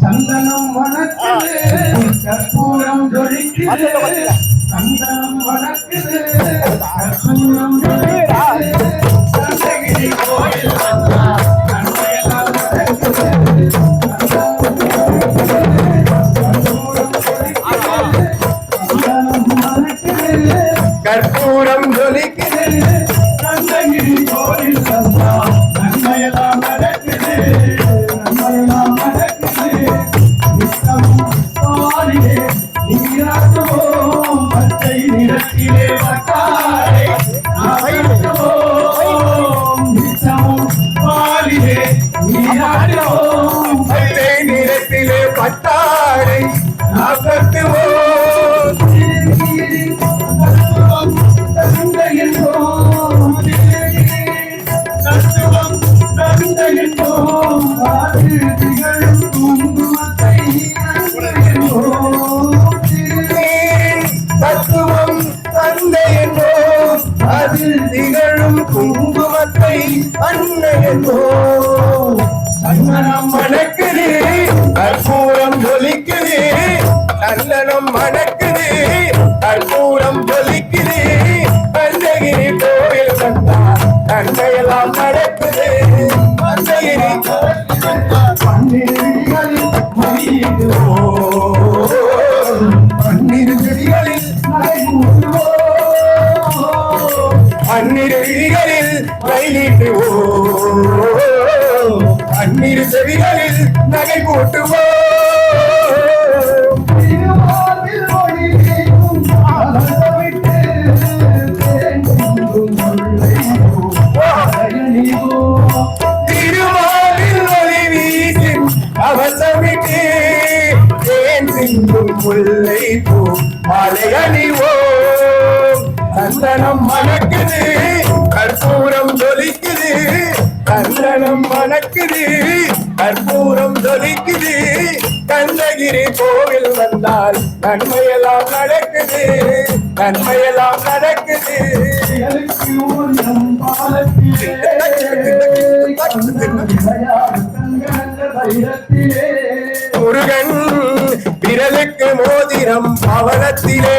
சந்தனம் கற்பூரம் ஜொலிக்குது. சந்தனம் கற்பூரம் ஜொலிக்குது. சந்தகிரி கோயில் நன்மையெல்லாம் நடக்குது கற்பூரம் கோயில் குங்குமத்தை அன்னை என்றோம் சந்தனம் மணக்குது கற்பூரம் ஜொலிக்குது சந்தனம் மணக்குது கற்பூரம் ஜொலிக்குது கந்தகிரி கோயில் வந்தா நன்மையெல்லாம் நடக்குது கந்தகிரி கோயில் வந்தா பன்னிரு கைநீட்டுவோம் பன்னிரு செவிகளில் நகை போட்டுவோம் திருமாலில் ஒளி வீசும் அவசமிட்டு தேன் சிந்தும் முல்லை பூ மாலை சந்தனம் மணக்குது கற்பூரம் சந்தனம் மணக்குது கற்பூரம் தொலிக்குது கந்தகிரி கோவில் வந்தால் நன்மையெல்லாம் நடக்குது நன்மையெல்லாம் நடக்குது. முருகன் விரலுக்கு மோதிரம் பவனத்திலே.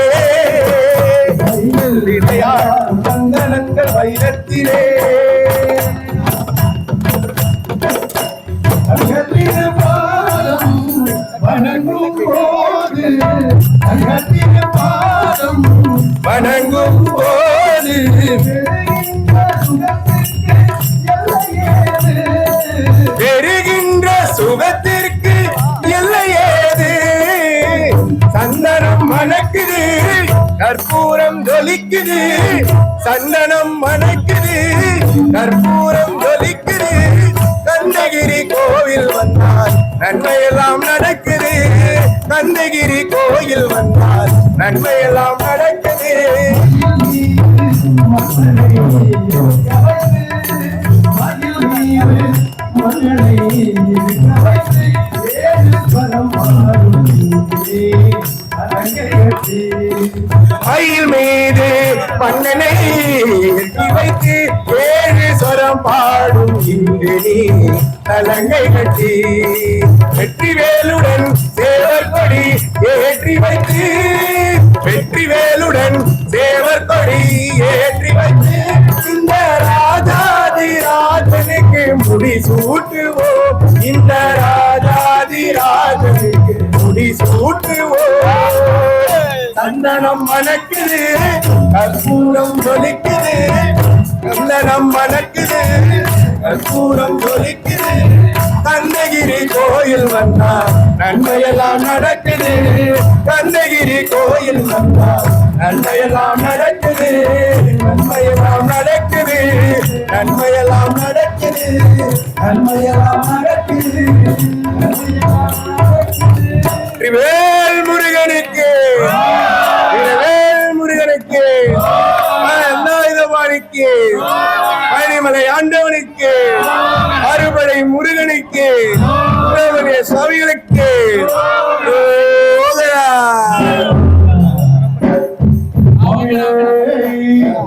கற்பூரம் சந்தனம் மணக்குது. கற்பூரம் ஜொலிக்குது. கந்தகிரி கோவில் வந்தால் நன்மையெல்லாம் நடக்குது. கந்தகிரி கோயில் வந்தால் நன்மையெல்லாம் நடக்குது. மயில் மீது மன்னனை ஏற்றி வைத்து ஏழு சொரம் பாடும் இன்று நீ தலங்கை கட்டி. வெற்றி வேலுடன் சேவர் கொடி ஏற்றி வைத்து வெற்றி வேலுடன் சேவர் கொடி ஏற்றி வைத்து இந்த ராஜாதி ராஜனுக்கு முடி சூட்டுவோம். இந்த ராஜாதி ராஜனுக்கு முடி சூட்டுவோம். சந்தனம் மணக்குது கற்பூரம் ஜொலிக்குது. சந்தனம் மணக்குது கற்பூரம் ஜொலிக்குது. கந்தகிரி கோயில் வந்தா நன்மையெல்லாம் நடக்குது. கந்தகிரி கோயில் வந்தா நன்மையெல்லாம் நடக்குது. நன்மையெல்லாம் நடக்குது. நன்மையெல்லாம் நடக்குது. நன்மையெல்லாம் நடக்குது. நன்மையெல்லாம் நடக்குது. வேல் முருகனுக்கு. வேல் முருகனுக்கு. நாயுதபாணிக்கு பனிமலை ஆண்டவனுக்கு. அறுபடை முருகனுக்கு. யோகரா.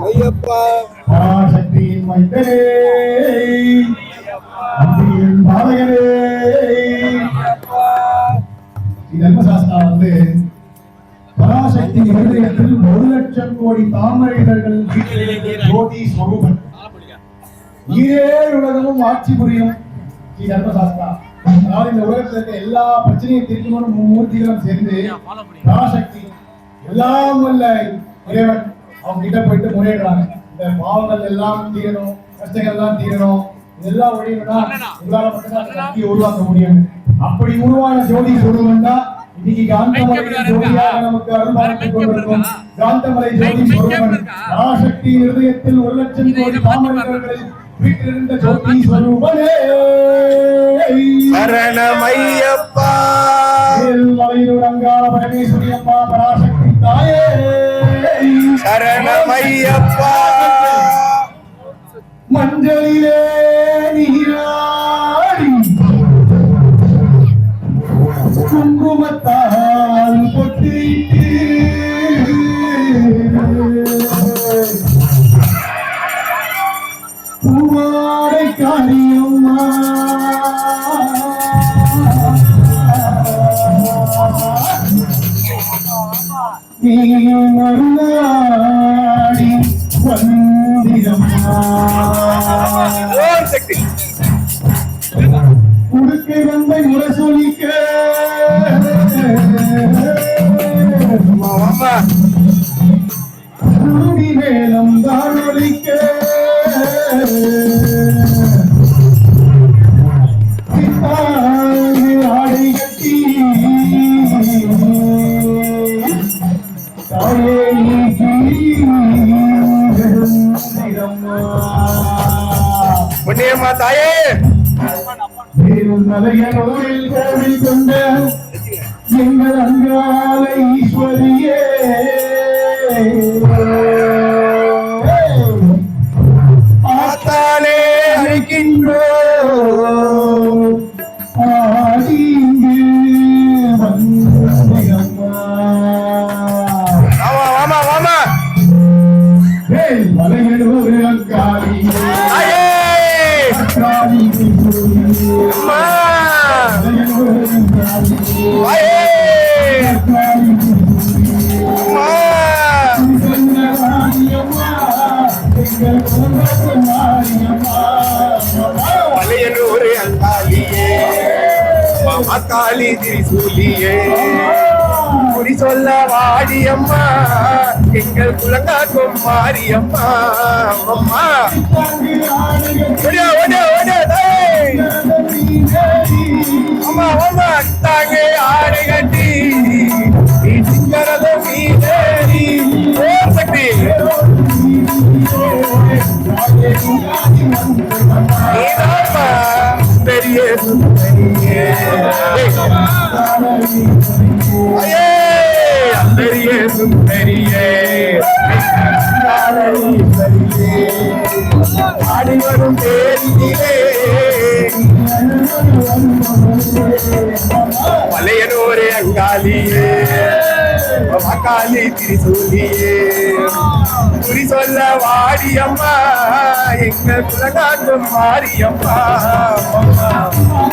ஐயப்பா. ஆசக்தியின் மைந்தரே. லட்சம் ஜோதி ஸ்வரூபன் ஈரேழு உலகமும் ஆட்சி புரியும் ஸ்ரீ தர்மசாஸ்தா இந்த இருக்க எல்லா பிரச்சனையும் தீர்க்கணும்னு மும்மூர்த்திகளும் சேர்ந்து பராசக்தி எல்லாம் வல்ல இறைவன் அவங்க கிட்ட போயிட்டு முறையிடுறாங்க. இந்த பாவங்கள் எல்லாம் தீரணும் கஷ்டங்கள் எல்லாம் தீரணும். இதெல்லாம் ஒழியணும்னா மட்டும்தான் உருவாக்க முடியும். அப்படி உருவான ஜோதி சொருவம் தான் இன்னைக்கு காந்தமலை ஜோதியாக நமக்கு அருள்பாலித்துக் கொண்டிருக்கும். காந்தமலை ஜோதி பராசக்தி இருதயத்தில் ஒரு லட்சம் கோடி தாமரைகளில் வீட்டிலிருந்த ஜோதி சொருவனே சரணமையப்பா. மலையூர் அங்காள பரமேஸ்வரி அம்மா பராசக்தி தாயே. சரணமையப்பா. மஞ்சளிலே நீராடி குங்குமத்தால் மலையனூரில் கோவில் மாரியம்மா அம்மா. ஓடியா ஓடியா ஓடியா தாயே அம்மா அம்மா தாங்க ஆடை கட்டி நீ சிங்கரத மீதேறி சக்தி நீதாம்மா பெரிய சுந்தரியே. ஐயே பெரிய சுந்தரியே. மலையனூரே அங்காலியே மகாலி திரிசூலியே குறி சொல்ல வாடியம்மா எங்க குலகாட்டும் மாரியம்மா அம்மா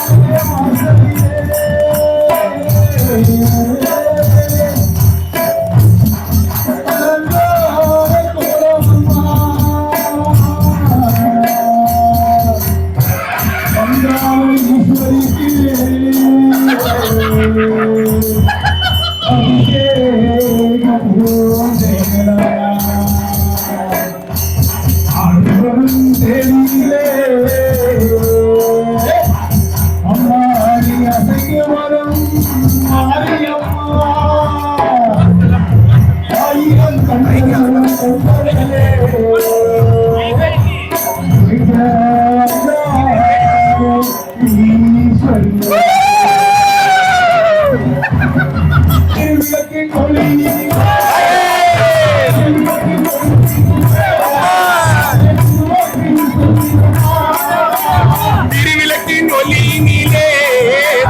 மண்ணிலே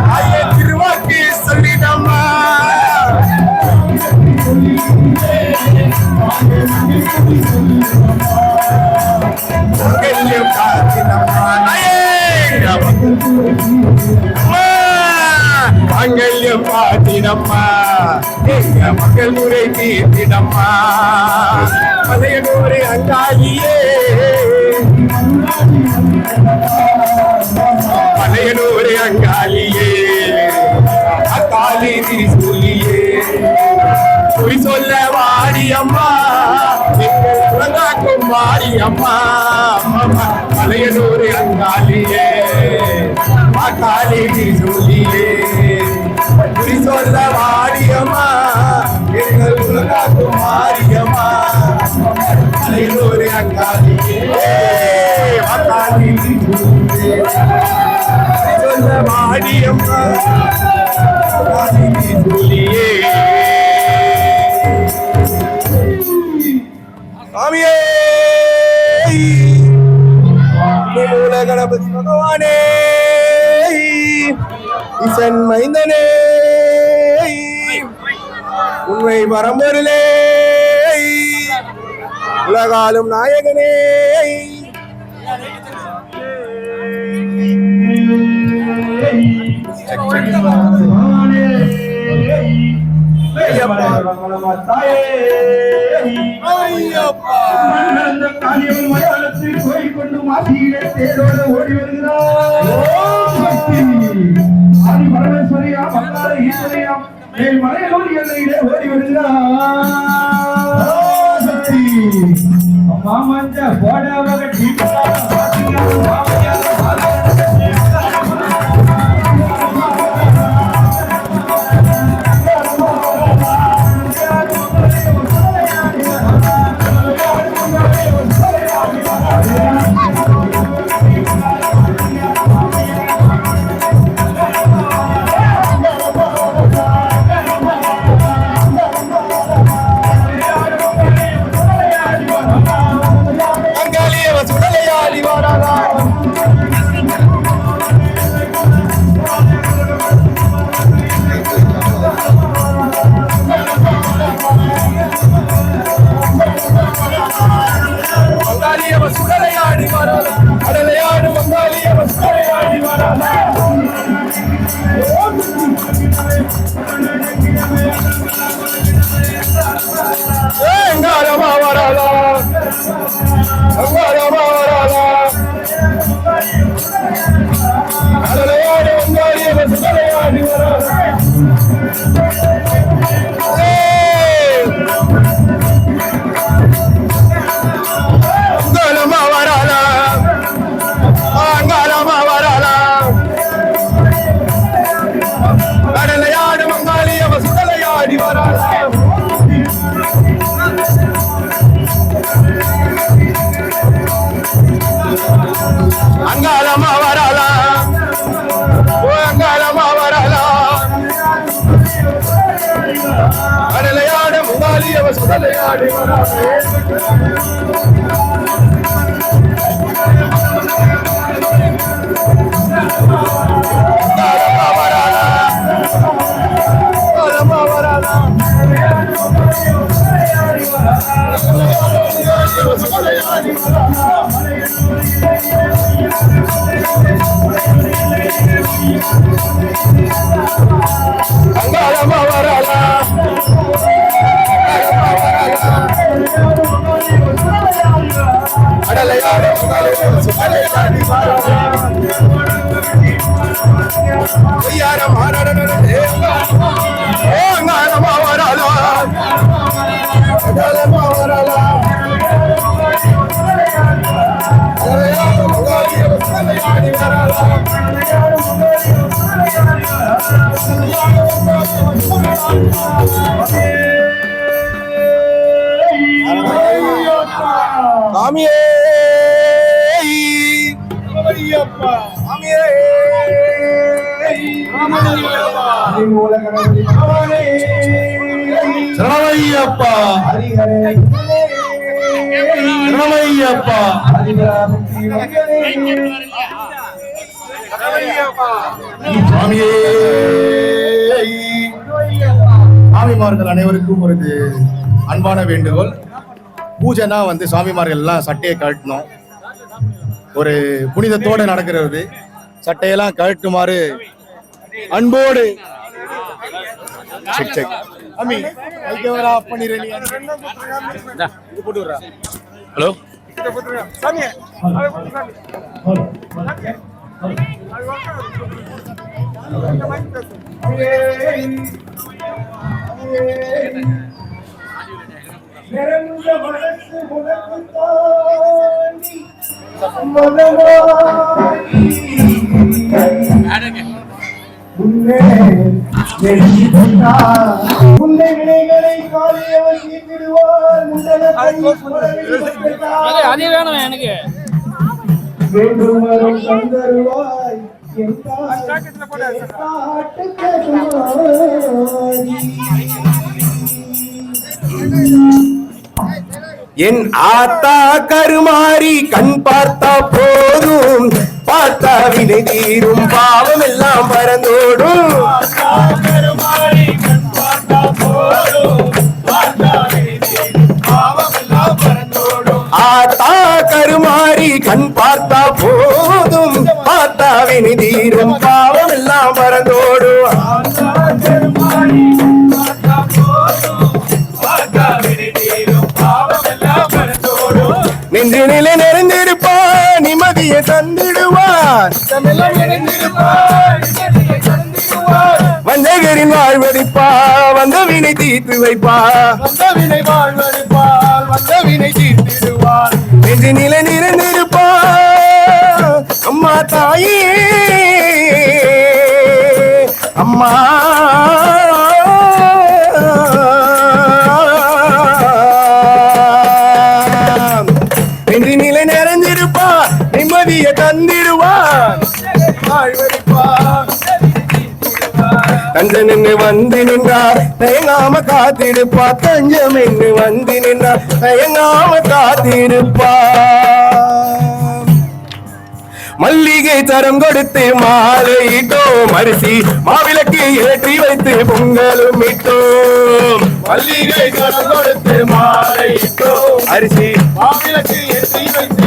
தாய திருவாக்கு சொல்லிடம்மா மங்கள்யம் பாத்திடம்மா எங்க மக்கள் முறை தீர்த்திடம்மா பழைய நூறு அங்காளியே. மலையனூர் அங்காளியே. அக்காளி திரிசூலியே. குறி சொல்ல வாடி அம்மா எங்கள் குலங்காக்கும் வாடியம்மா. மலையனூர் அங்காளியே. அக்காளி திரிசூலியே. குறி சொல்ல வாடியம்மா. எங்கள் குலங்காக்கும் வாடியம்மா. மலையனூர் அங்காளியே. அக்காளி திரிசூலியே. சொல்ல வாடியம்மா சாமியே. கணபதி பகவானே. இசன் மைந்தனே. உண்மை பரம்பொருளே உலகாலும் நாயகனே. கொண்டு மாசியிலே தேரோடு ஓடி வருகிறார் ஆதி பரமேஸ்வரியா மன்னார ஈஸ்வரியா மேல் மலையலூர் எல்லையிலே ஓடி வருகிறார் மாமஞ்ச போடாவக அடலையாடு மங்காளிய வசுடலையாடி வராதா சாமியே சாமியே சுவாமியே சாமிமார்கள் அனைவருக்கும் ஒரு அன்பான வேண்டுகோள். பூஜைனா வந்து சாமிமார்கள் எல்லாம் சட்டையை கழட்டணும். ஒரு புனிதத்தோட நடக்கிறது. சட்டையெல்லாம் கழட்டுமாறு அன்போடு. Check check. அம்மி மைக்கே வர ஆஃப் பண்ணிடுறேன் இது போட்டு விடுறா. ஹலோ? நிறைந்த மனசு உனக்கு தாண்டி உன்னை வினைகளை வைத்தார். அதே வேணும் எனக்கு தந்தருவாய் என் என் ஆத்தா கருமாறி கண் பார்த்தா போதும். பார்த்தா வினை தீரும். பாவம் எல்லாம் மறந்தோடும். ஆத்தா கருமாறி கண் பார்த்தா போதும். பார்த்தா வினை தீரும். பாவம் எல்லாம் மறந்தோடும். நின்று நிறைந்திருப்பான் நிம்மதியை தந்திடுவான். வந்தகரின் வாழ்வடிப்பா வந்த வினை தீர்த்து வைப்பா. வந்த வினை வாழ்வழிப்பால் வந்த வினை தீர்த்திடுவான் நின்று நிலை நிறைந்திருப்பா. அம்மா தாயே அம்மா தஞ்சம் என்று வந்து நின்றார். தயங்காம காத்திருப்பா. தஞ்சம் என்று வந்து நின்றார். தயங்காம காத்திருப்பா. மல்லிகை தரம் கொடுத்து மாலையிட்டோம். அரிசி மாவிளக்கு ஏற்றி வைத்து பொங்கலும் இட்டோம். மல்லிகை தரம் கொடுத்து மாலையிட்டோம். அரிசி மாவிளக்கு ஏற்றி வைத்து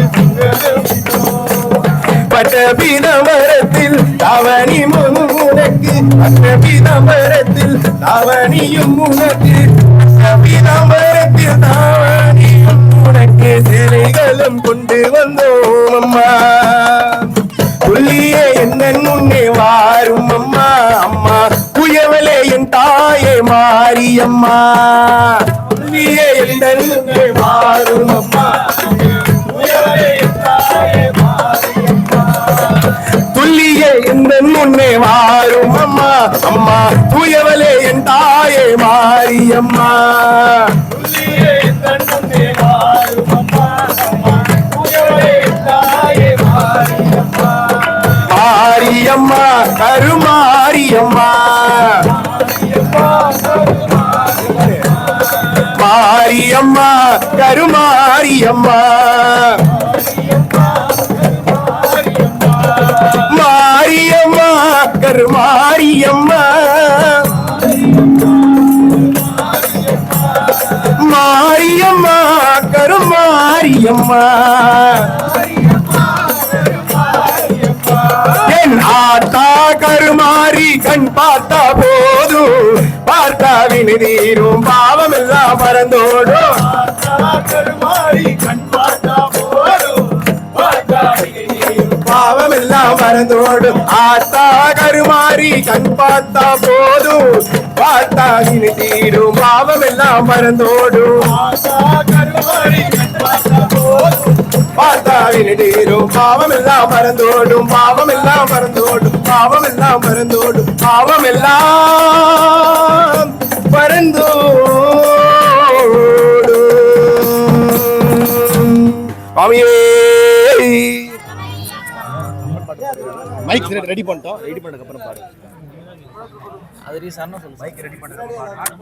பட்ட பீதமரத்தில் தவணி உனக்கு. பட்ட பீதமரத்தில் தவணியும் உனக்கு. பட்ட பீதமரத்தில் தவணியும் உனக்கு. சிலைகளும் கொண்டு வந்தோம் அம்மா. புள்ளியே என்ன முன்னே வாரும் அம்மா. அம்மா புயவலே என் தாயே மாரியம்மா புள்ளியே என்ன முன்னே வாரும் அம்மா. புயவலே என் தாயே துல்லியே இந்த முன்னே வாரும் அம்மா. அம்மா தூயவளே என் தாயே மாரியம்மா. மாரியம்மா கருமாரியம்மா. மாரியம்மா கருமாரியம்மா. கருமாரியம்மா மாரியம்மா. மாரியம்மா கருமாரியம்மா என் ஆத்தா கருமாறி கண் பார்த்தா போதும் பார்த்தா வினுதீரும் பாவம் எல்லாம் மறந்தோடும். கருமாறி பாவம் எல்லாம் மறந்தோடும் ஆத்தா கருமாறி கண் பார்த்தா போதும் பார்த்தா இனி தீரும் பாவம் எல்லாம் மறந்தோடும் பார்த்தா இனி தீரும் பாவம் எல்லாம் மறந்தோடும் பாவம் எல்லாம் மறந்தோடும் பாவம் எல்லாம் மறந்தோடும் பாவம் எல்லாம் மறந்தோடும் சுவாமியே மைக் ரெடி பண்ணிட்டோம். ரெடி பண்ணதுக்கு அப்புறம் பாரு அது ரீசன் சொல்லு